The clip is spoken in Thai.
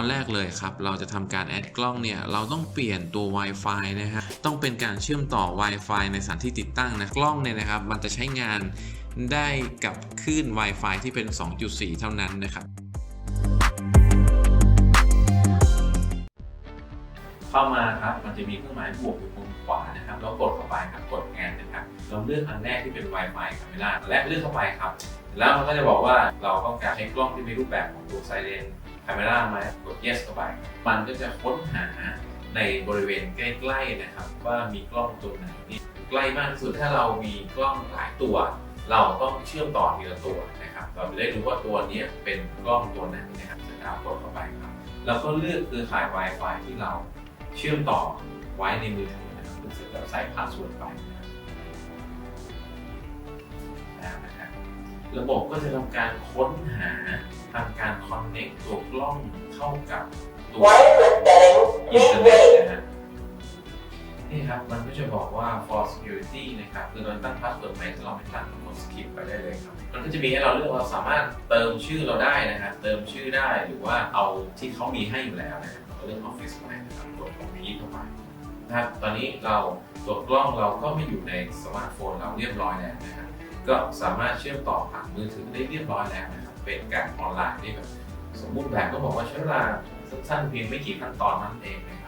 ตอนแรกเลยครับ เราจะทำการแอดกล้องเนี่ย เราต้องเปลี่ยนตัว Wi-Fi นะฮะ ต้องเป็นการเชื่อมต่อ Wi-Fi ในสถานที่ติดตั้งนะกล้องเนี่ยนะครับ มันจะใช้งานได้กับคลื่น Wi-Fi ที่เป็น 2.4 เท่านั้นนะครับเข้ามาครับ มันจะมีเครื่องหมายบวกอยู่มุมขวานะครับ แล้วกดเข้าไปครับ กดแอนนะครับ เราเลือกอันแรกที่เป็น Wi-Fi คาเมล่าอันแรกเลือกเข้าไปครับ แล้วมันก็จะบอกว่าเราต้องการใช้กล้องที่มีรูปแบบของตัวไซเรน คาเมล่าไหมกด yes เข้าไป มันก็จะค้นหาในบริเวณใกล้ๆนะครับ ว่ามีกล้องตัวไหนที่ใกล้มากที่สุดถ้าเรามีกล้องหลายตัว เราต้องเชื่อมต่อทีละตัวนะครับ เราจะได้รู้ว่าตัวนี้เป็นกล้องตัวไหนนะครับเสร็จแล้วกดเข้าไปครับแล้วก็เลือกเครือข่าย Wi-Fi ที่เราเชื่อมต่อไว้ในมือถือนะครับเสร็จแล้วใส่พาสเวิร์ดไปนะครับ ระบบก็จะทำการค้นหาทำการคอนเน c t ตัวกล้องเข้ากับตัวอินเทอร์เน็ตนะฮะนี่ครับมันก็จะบอกว่า for security นะครับคือเราตั้งพาสเวิร์ดไหมถ้าเราไม่ตั้งเรากด skip ไปได้เลยครับ มันก็จะมีให้เราเลือกเราสามารถเติมชื่อเราได้นะฮะเติมชื่อได้หรือว่าเอาที่เขามีให้อยู่แล้วนะครับเราก็เลือก Office ไปนะครับกด Complete เข้าไปนะครับตอนนี้เราตัวกล้องเราก็ไม่อยู่ในสมาร์ทโฟนเราเรียบร้อยแล้วนะครับ ก็สามารถเชื่อมต่อผ่านมือถือได้เรียบร้อยแล้วนะครับ เป็นการออนไลน์ที่แบบสมบูรณ์แบบก็บอกว่าใช้เวลาสั้นๆเพียงไม่กี่ขั้นตอนนั่นเองนะครับ